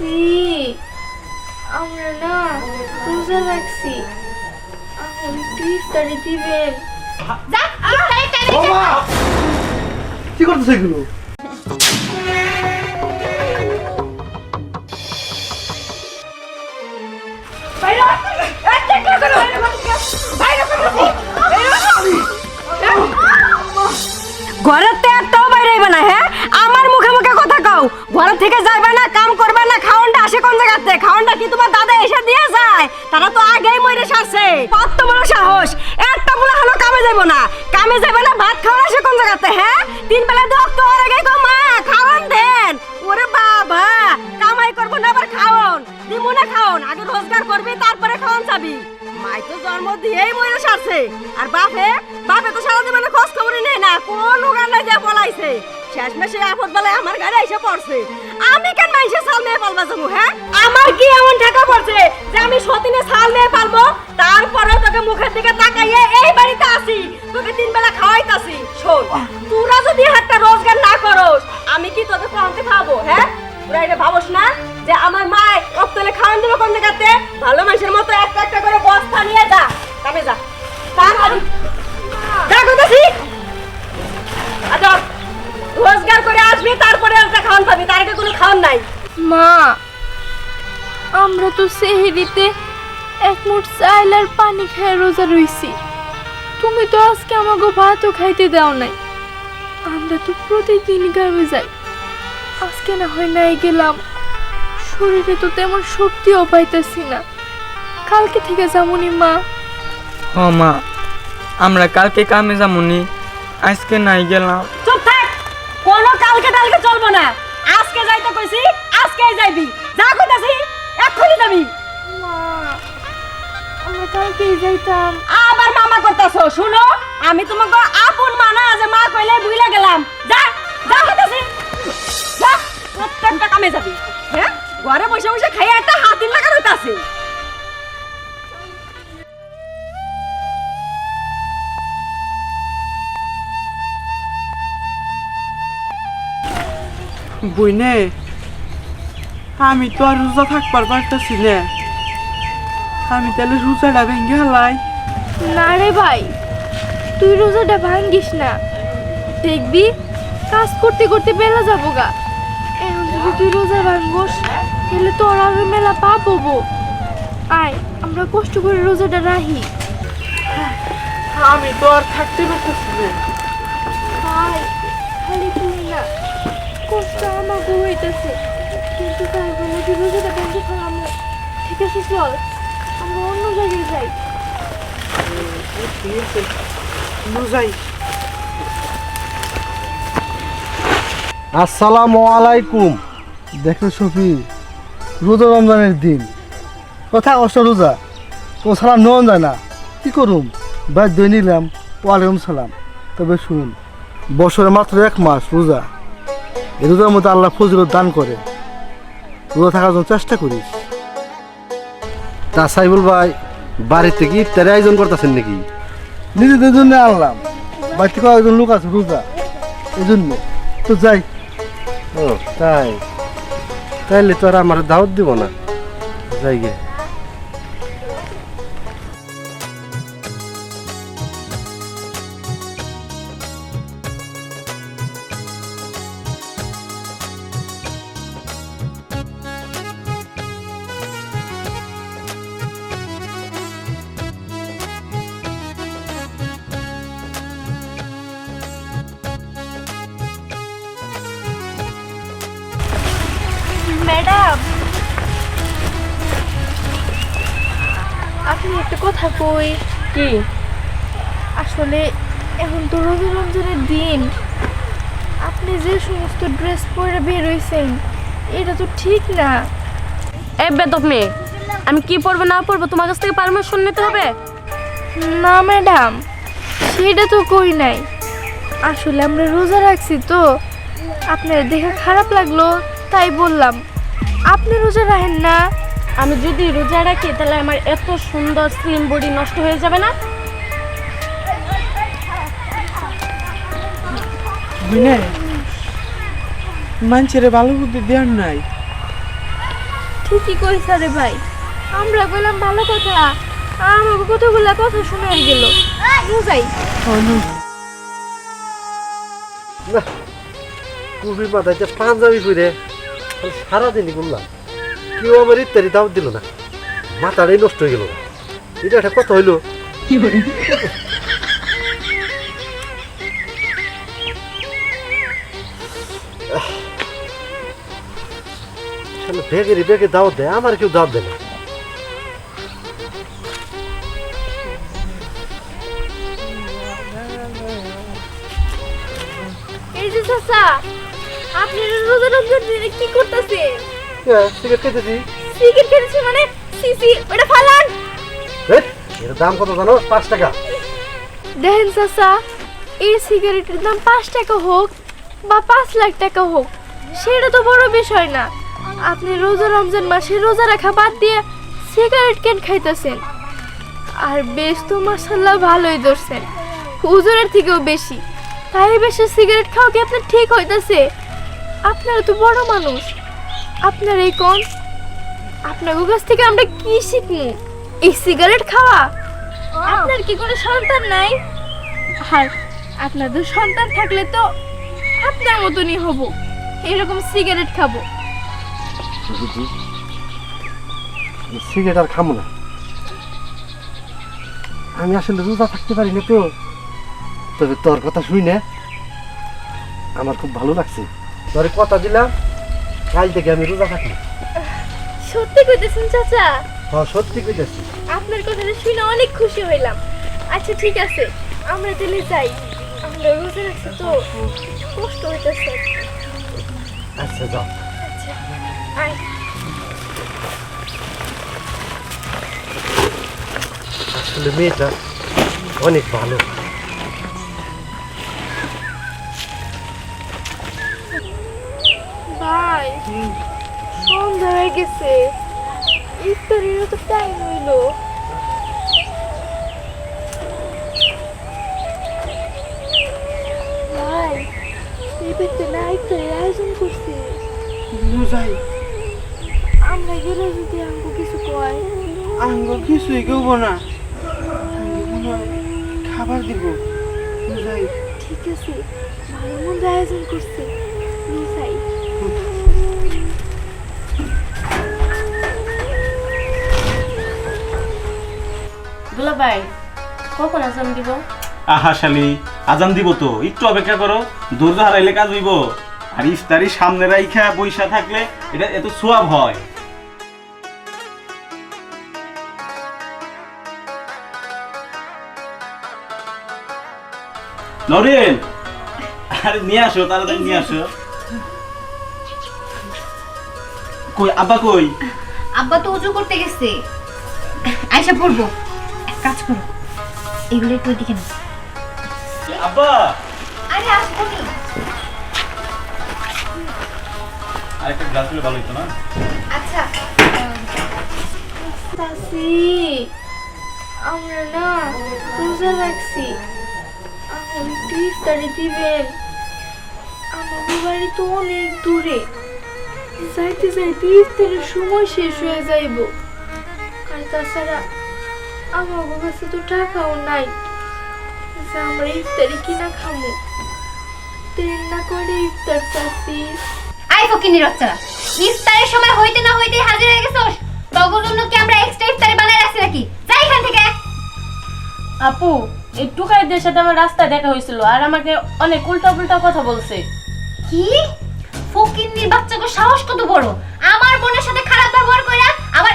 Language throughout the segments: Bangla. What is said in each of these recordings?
সি আমরা না রোজা রাখছি। এখন একটু ইফতারি দিবেন। কি করতেছে এগুলো? ঘরের ঘর থেকে যাইবে না, কাম করবে না খাওনটা আসে কোন জায়গাতে খাওনটা কি তোমার দাদা এসে দিয়ে যায়? তারা তো আগেই মরে সারছে। কত বড় সাহস। একটা বলে হলো কামে যাইব না। কামে যাবে না, ভাত খাওয়া আসে কোন জায়গাতে হ্যাঁ? তিন বেলা দোক তো আগে কো মা খাওন দেন। ওরে বাবা, কামাই করব না আবার খাওন দিমু না খাওন আগে রোজগার করবি, তারপরে খাওন যাবি। মাই তো জন্ম দিয়েই মরে সারছে। আর বাপে বাপে তো সারা জীবনে খোঁজ খবরই নেই না, কোন উগান্ডায় যা পলাইছে। শেষ আপদ আমার গাড়ি এসে পড়ছে। আমি কেন মাইসে সাল মেয়ে পালবা যাব হ্যাঁ? আমার কি এমন পড়ছে যে আমি সাল মেয়ে পালবো? তারপরে তোকে মুখের দিকে তাকাইয়ে এই বাড়িতে আসি তোকে তিন বেলা খাওয়াইতাছি। শোন, তোরা যদি একটা রোজগার না করস, আমি কি তোকে পৌঁছে খাব হ্যাঁ? তোরা এটা ভাবস না যে আমার মা রক্তলে খাওয়ান দেবে কোন জায়গাতে ভালো মানুষের মতো রোজগার করে আসবি তারপরে একটা খাওয়ান পাবি তার আগে কোনো খাওয়ান নাই। মা আমরা তো সেহেরিতে এক মুঠ চাইল আর পানি খেয়ে রোজা রইছি। তুমি তো আজকে আমাকে ভাতও খাইতে দাও নাই। আমরা তো প্রতিদিন গ্রামে যাই। আজকে না হয় নাই গেলাম। শরীরে তো তেমন শক্তিও পাইতেছি না। কালকে থেকে যামুনি মা। হ মা আমরা কালকে কামে যামুনি। আজকে নাই গেলাম। কোনো কালকে টালকে চলবো না। আজকে যাইতে কইছি আজকেই যাইবি। যা কইতাছি এক্ষুনি যাবি। আমরা যাইতাম। আবার মামা করতেছো শুনো আমি তোমাকে আপন মানা যে মা কইলে বুইলা গেলাম। যা যা কইতাছি। যা প্রত্যেকটা কামে যাবি। হ্যাঁ? ঘরে বসে বসে খাইয়া একটা হাতির লাগা হইতাছে। বইনে? আমি তো আর রোজা থাকবার পারতেছি না। আমি তাহলে রোজাটা ভেঙে হালাই না রে ভাই তুই রোজাটা ভাঙ্গিস না। দেখবি কাজ করতে করতে বেলা যাব গা। এখন যদি তুই রোজা ভাঙ্গস তাহলে তোর আরও মেলা পাপ হব। আয় আমরা কষ্ট করে রোজাটা রাহি আমি তো আর থাকতে পারতেছি না। কষ্ট আমাকে হইতেছে। কিন্তু তাই বলে ফেলাম ঠিক আছে, চল। আমরা অন্য জায়গায় যাই। আসসালামু আলাইকুম। দেখো সফি, রোজা রমজানের দিন। কথা কষ্ট রোজা। তো সালাম নেওয়া যায় না। কি করুম? বাদ দিয়ে নিলাম, ওয়ালাইকুম সালাম। তবে শুন বছরে মাত্র এক মাস রোজা। এই রোজার মধ্যে আল্লাহ ফজলত দান করে। রোজা থাকার জন্য চেষ্টা করিস। তা সাইবুল ভাই বাড়িতে কি ইফতারি আয়োজন করতেছেন নাকি? নিজেদের জন্য আনলাম। বাড়িতে কয়েকজন লোক আছে রোজা। এই জন্য তো যাই। ও তাই। তাইলে তো আর আমার দাওয়াত দিব না। যাই গে। আপনি একটা কথা কই? কি? আসলে এখন তো রোজা রমজানের দিন। আপনি যে সমস্ত ড্রেস পরে বের হইছেন এটা তো ঠিক না। এ বেদব মেয়ে আমি কি পরবো না পরবো তোমার কাছ থেকে পারমিশন নিতে হবে? না ম্যাডাম সেটা তো কই নাই। আসলে আমরা রোজা রাখছি তো। আপনার দেখে খারাপ লাগল তাই বললাম আপনি রোজা রাখেন না। আমি যদি রোজা রাখি তাহলে আমার এত সুন্দর স্লিম বডি নষ্ট হয়ে যাবে না? মানুষের ভালো বুদ্ধি দেওয়ার নাই। ঠিকই কইছা রে ভাই। আমরা বললাম ভালো কথা। আমাকে কতগুলা কথা শোনাই গেল। বুঝাই না। কুবি মাথায় যে পাঞ্জাবি করে সারাদিনই করলাম কেউ আমার ইত্যাদি দাম দিল না। মাথাটাই নষ্ট হয়ে গেল। এটা একটা কথা হইল। শালা ব্যাগেরই ব্যাগে দাওয়াত দেয় আমার কেউ দাওয়াত দেয় না। এই যে চাচা আপনি রোজা রমজান দিনে কি করতেছেন? সিগারেট খেতেছি। সিগারেট খেতেছে মানে? সিসি ওটা ফালান। এর দাম কত জানো? পাঁচ টাকা। দেখেন চাচা এই সিগারেটের দাম পাঁচ টাকা হোক বা পাঁচ লাখ টাকা হোক সেটা তো বড় বিষয় না। আপনি রোজা রমজান মাসে রোজা রাখা বাদ দিয়ে সিগারেট কেন খাইতেছেন? আর বেশ তো মাসাল্লাহ ভালোই ধরছেন হুজুরের থেকেও বেশি। তাই বেশি সিগারেট খাওয়া কি আপনার ঠিক হইতেছে? আপনারা তো বড় মানুষ। আপনার এই কোন? আপনার কাছ থেকে আমরা কি শিখব? এই সিগারেট খাওয়া? আপনার কি কোনো সন্তান নাই? আর আপনাদের সন্তান থাকলে তো আপনার মতনই হব। এরকম সিগারেট খাব। সিগারেট আর খামো না। আমি আসলে রোজা থাকতে পারি না তো। তবে তোর কথা শুই না আমার খুব ভালো লাগছে। তোর কথা দিলাম কাল থেকে আমি রোজা থাকি। সত্যি কইতেছেন চাচা? হ্যাঁ সত্যি কইতেছি। আপনার কথাটা শুনে অনেক খুশি হইলাম। আচ্ছা ঠিক আছে। আমরা তাহলে যাই। আমরা রোজা রাখছি তো। কষ্ট হইতেছে। আচ্ছা যাও। আচ্ছা আয়। আসলে মেয়েটা অনেক ভালো। সন্ধ্যা হয়ে গেছে। ইফতারেরও তো টাইম হইল। ভাই এবার তো না ইফতারের আয়োজন করছি। আমরা গেলে যদি আমাকে কিছু কয় আঙ্গ কিছুই কেউ না। খাবার দিব। বুঝাই। ঠিক আছে ভালো মন্দ আয়োজন করছে। দুলা ভাই কখন আসাম দিব? আহা শালি আজান দিব তো একটু অপেক্ষা করো ধৈর্য হারাইলে কাজ হইব। আর ইফতারি সামনে রাইখা বইসা থাকলে এটা এত সোয়াব হয়। নরেন আরে নিয়ে আসো তাড়াতাড়ি নিয়ে আসো। কই আব্বা কই? আব্বা তো উজু করতে গেছে। আয়সা পড়ব। কাজ করো। এগুলো একটু ওইদিকে না আব্বা! আরে আসব নি। আরেকটা গ্লাস হলে ভালো হতো না? আচ্ছা। চাচি আমরা না রোজা রাখছি। এখন একটু ইফতারি দিবেন। আমাদের বাড়ি তো অনেক দূরে। যাইতে যাইতে ইফতারের সময় শেষ হয়ে যাইব। আর তাছাড়া আমার কাছে তো টাকাও নাই যে আমরা ইফতারি কিনা খামো। দেরি না করে ইফতার চাচ্ছি। আই ফকিনি রচ্চারা ইফতারের সময় হইতে না হইতে হাজির হয়ে গেছোস। তগর জন্য কি আমরা এক্সট্রা ইফতারি বানায় রাখছি নাকি? যাই এখান থেকে। আপু এই টুকাইদের সাথে আমার রাস্তায় দেখা হয়েছিল আর আমাকে অনেক উল্টা উল্টা কথা বলছে। কি? ফকিন্নির বাচ্চাকে সাহস কত বড়? আমার বোনের সাথে খারাপ ব্যবহার কইরা আবার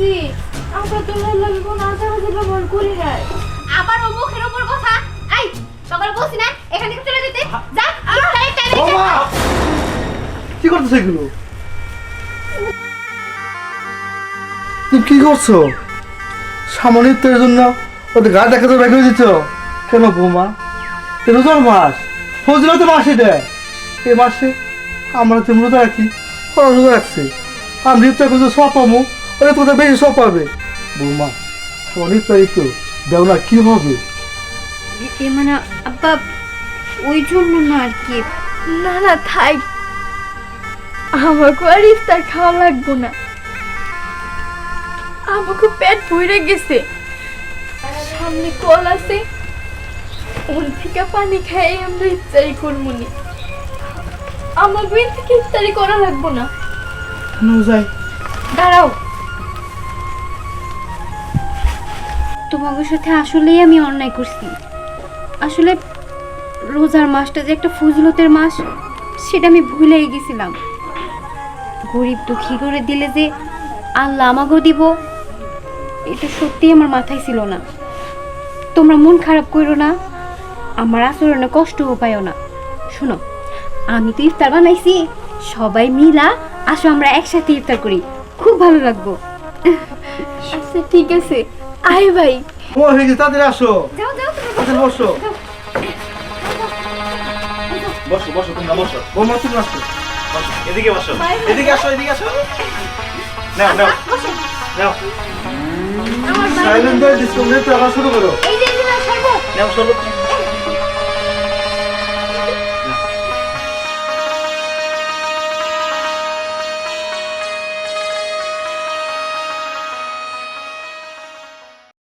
চাচি আমরা তোমার লাগে কোনো আশাবাজি ব্যবহার করি নাই। আবার ও মুখের উপর কথা? আই সকালে বলছি না এখান থেকে চলে যেতে। যা কি করতেছো এগুলো? তুমি কি করছ? জন্য ওদের গা দেখাতে বের করে দিচ্ছ কেন বৌমা এ রোজার মাস। ফজলতে মাস এটা। এ মাসে আমরা তুমি রোজা রাখি ওরা রোজা রাখছে। আমি ইফতার করতে সব পাবো। ওরা তোদের বেশি সব পাবে বৌমা সামনে ইফতারি তো দেও না কি হবে? এ মানে আব্বা ওই জন্য না আর কি। না না থাক আমাকে আর ইফতার খাওয়া লাগবো না। আমাকে পেট ভরে গেছে। সামনে কল আছে। ওর থেকে পানি খাই আমরা ইফতারি করব নি। আমাকে ইফতারি করা লাগবো না। নো যাই। দাঁড়াও। তোমাদের সাথে আসলেই আমি অন্যায় করছি। আসলে রোজার মাসটা যে একটা ফজলতের মাস, সেটা আমি ভুলেই গেছিলাম। গরিব দুঃখী করে দিলে যে আল্লাহ আমাকেও দিব, এটা সত্যি আমার মাথায় ছিল না। তোমরা মন খারাপ করো না, আমার আচরণে কষ্টও পাইও না। শোনো, আমি তো ইফতার বানাইছি, সবাই মিলা আসো আমরা একসাথে ইফতার করি। খুব ভালো লাগবো। আচ্ছা ঠিক আছে। আয় ভাই। ও হয়ে গেছে তাদের আসো। যাও যাও তাদের বসো। বসো। বসো তোমরা বসো। বৌমা তুমি আসো। বসো। এদিকে বসো। এদিকে আসো এদিকে আসো। নাও নাও। নাও। সাইলেন্ট দিয়ে ডিসকাউন্ট আবার শুরু করো। এই যে নাও শরবত নাও শরবত